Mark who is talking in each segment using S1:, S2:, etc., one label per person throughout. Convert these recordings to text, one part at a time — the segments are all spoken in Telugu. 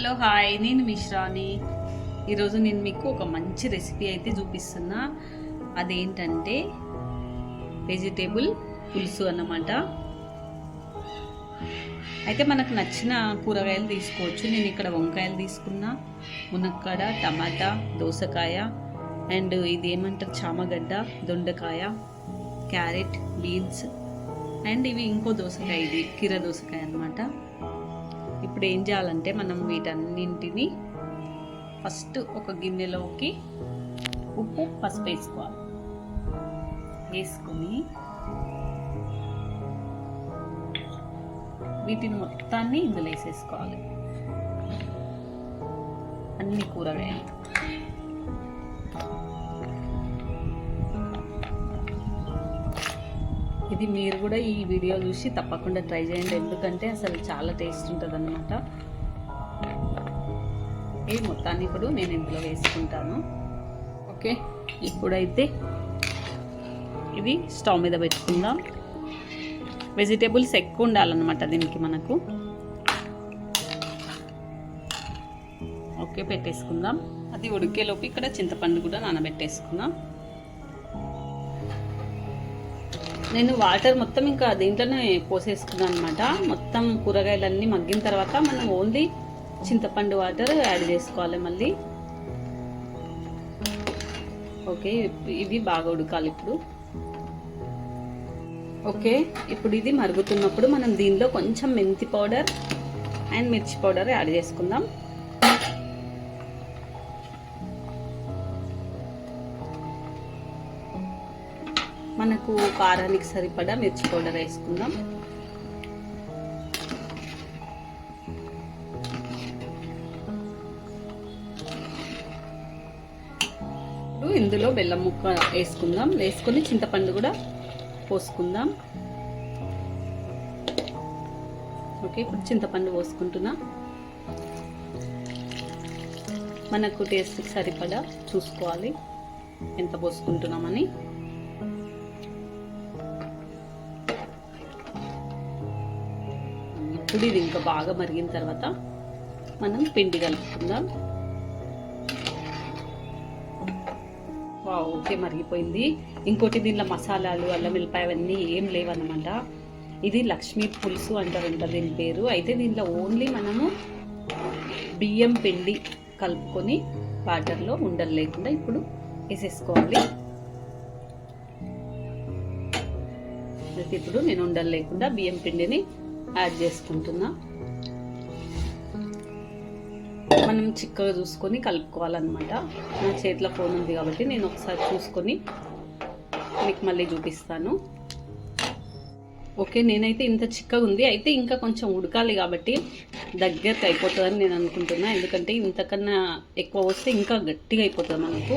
S1: హలో హాయ్ నేను మిశ్రాని. ఈరోజు నేను మీకు ఒక మంచి రెసిపీ అయితే చూపిస్తున్నా. అదేంటంటే వెజిటేబుల్ పులుసు అన్నమాట. అయితే మనకు నచ్చిన కూరగాయలు తీసుకోవచ్చు. నేను ఇక్కడ వంకాయలు తీసుకున్నా మునక్కాడ టమాటా దోసకాయ అండ్ ఇది ఏమంటారు చామగడ్డ దొండకాయ క్యారెట్ బీన్స్ అండ్ ఇవి ఇంకో దోసకాయ ఇది కీర దోసకాయ అన్నమాట. ఇప్పుడు ఏం చేయాలంటే మనం వీటన్నింటిని ఫస్ట్ ఒక గిన్నెలోకి ఉప్పు పసుపు వేసుకోవాలి. వేసుకొని వీటిని మొత్తాన్ని ఇందులో వేసేసుకోవాలి. అన్ని కూరగాయలు. ఇది మీరు కూడా ఈ వీడియో చూసి తప్పకుండా ట్రై చేయండి. ఎందుకంటే అసలు చాలా టేస్ట్ ఉంటుంది అనమాట ఈ మొత్తాన్ని ఇప్పుడు నేను ఇందులో వేసుకుంటాను. ఓకే ఇప్పుడైతే ఇది స్టవ్ మీద పెట్టుకుందాం. వెజిటేబుల్స్ ఎక్కువ ఉండాలన్నమాట దీనికి మనకు. ఓకే పెట్టేసుకుందాం. అది ఉడికేలోపు ఇక్కడ చింతపండు కూడా నానబెట్టేసుకుందాం. నేను వాటర్ మొత్తం ఇంకా దీంట్లోనే పోసేసుకున్నాను అనమాట మొత్తం కూరగాయలన్నీ మగ్గిన తర్వాత మనం ఓన్లీ చింతపండు వాటర్ యాడ్ చేసుకోవాలి మళ్ళీ. ఓకే ఇవి బాగా ఉడకాలి ఇప్పుడు. ఓకే ఇప్పుడు ఇది మరుగుతున్నప్పుడు మనం దీనిలో కొంచెం మెంతి పౌడర్ అండ్ మిర్చి పౌడర్ యాడ్ చేసుకుందాం. మనకు కారానికి సరిపడా మిర్చి పౌడర్ వేసుకుందాం. ఇప్పుడు ఇందులో బెల్లం ముక్క వేసుకుందాం. వేసుకొని చింతపండు కూడా పోసుకుందాం. ఓకే ఇప్పుడు చింతపండు పోసుకుంటున్నా. మనకు టేస్ట్కి సరిపడా చూసుకోవాలి. ఎంత పోసుకుంటున్నామని. ఇప్పుడు ఇది ఇంకా బాగా మరిగిన తర్వాత మనం పిండి కలుపుకుందాం. ఓకే మరిగిపోయింది. ఇంకోటి దీనిలో మసాలాలు అల్లం వెల్లిపాయ అవన్నీ ఏం లేవన్నమాట. ఇది లక్ష్మీ పులుసు అంటారంట దీని పేరు. అయితే దీంట్లో ఓన్లీ మనము బియ్యం పిండి కలుపుకొని వాటర్లో ఉండలు లేకుండా ఇప్పుడు వేసేసుకోవాలి. ఇప్పుడు నేను ఉండలు లేకుండా బియ్యం పిండిని యాడ్ చేసుకుంటున్నా. మనం చిక్కగా చూసుకొని కలుపుకోవాలన్నమాట. నా చేతిలో ఫోన్ ఉంది కాబట్టి నేను ఒకసారి చూసుకొని మీకు మళ్ళీ చూపిస్తాను. ఓకే నేనైతే ఇంత చిక్కగా ఉంది. అయితే ఇంకా కొంచెం ఉడకాలి కాబట్టి దగ్గరకు అయిపోతుందని నేను అనుకుంటున్నా. ఎందుకంటే ఇంతకన్నా ఎక్కువ వస్తే ఇంకా గట్టిగా అయిపోతుంది మనకు.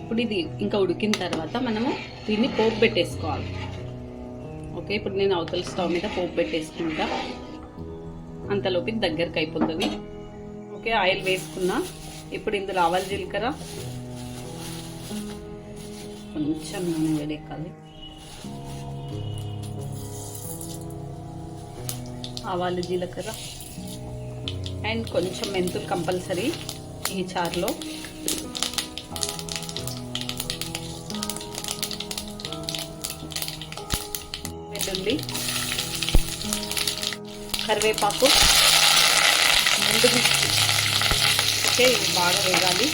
S1: ఇప్పుడు ఇది ఇంకా ఉడికిన తర్వాత మనము దీన్ని పోపు పెట్టేసుకోవాలి. ఓకే ఇప్పుడు నేను అవతల స్టవ్ మీద పోపు పెట్టేసుకుంటా. అంతలోపు దగ్గరకు అయిపోతుంది. ఓకే ఆయిల్ వేసుకున్నా. ఇప్పుడు ఇందులో ఆవాల జీలకర్ర. కొంచెం నూనె వేడెక్కాలి. ఆవాలు జీలకర్ర. అండ్ కొంచెం మెంతులు కంపల్సరీ ఈ చారులో. ఉంటుంది. కరివేపాకు. ముందు ఓకే ఇవి బాగా వేగాలి.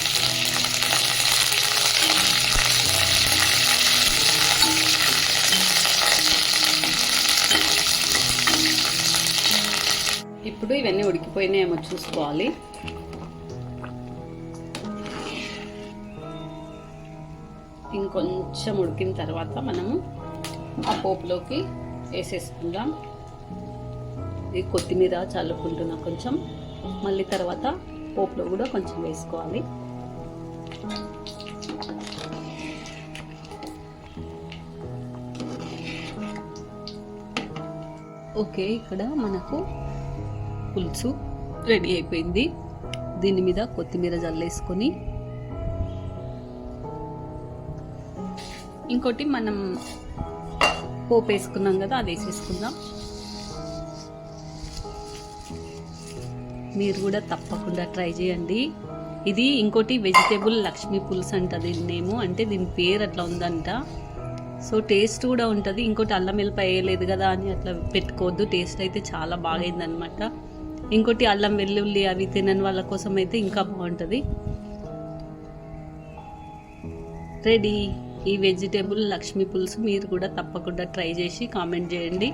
S1: ఇప్పుడు ఇవన్నీ ఉడికిపోయినాయేమో చూసుకోవాలి. ఇంకొంచెం ఉడికిన తర్వాత మనము ఆ పోపులోకి వేసేసుకుందాం. ఇది కొత్తిమీర చల్లుకుంటున్నా కొంచెం. మళ్ళీ తర్వాత పోపులో కూడా కొంచెం వేసుకోవాలి. ఓకే ఇక్కడ మనకు పులుసు రెడీ అయిపోయింది. దీని మీద కొత్తిమీర జల్లేసుకొని. ఇంకోటి మనం పోపు వేసుకున్నాం కదా అది వేసేసుకుందాం. మీరు కూడా తప్పకుండా ట్రై చేయండి. ఇది ఇంకోటి వెజిటేబుల్ లక్ష్మీ పులుసు అంట దీని నేము అంటే దీని పేరు అట్లా ఉందంట. సో టేస్ట్ కూడా ఉంటుంది. ఇంకోటి అల్లం వెల్లిపాయ వేయలేదు కదా అని అట్లా పెట్టుకోవద్దు టేస్ట్ అయితే చాలా బాగైందనమాట ఇంకోటి అల్లం వెల్లుల్లి అవి తినని వాళ్ళ కోసం అయితే ఇంకా బాగుంటుంది. రెడీ. ఈ వెజిటేబుల్ లక్ష్మీ పులుసు మీరు కూడా తప్పకుండా ట్రై చేసి కామెంట్ చేయండి.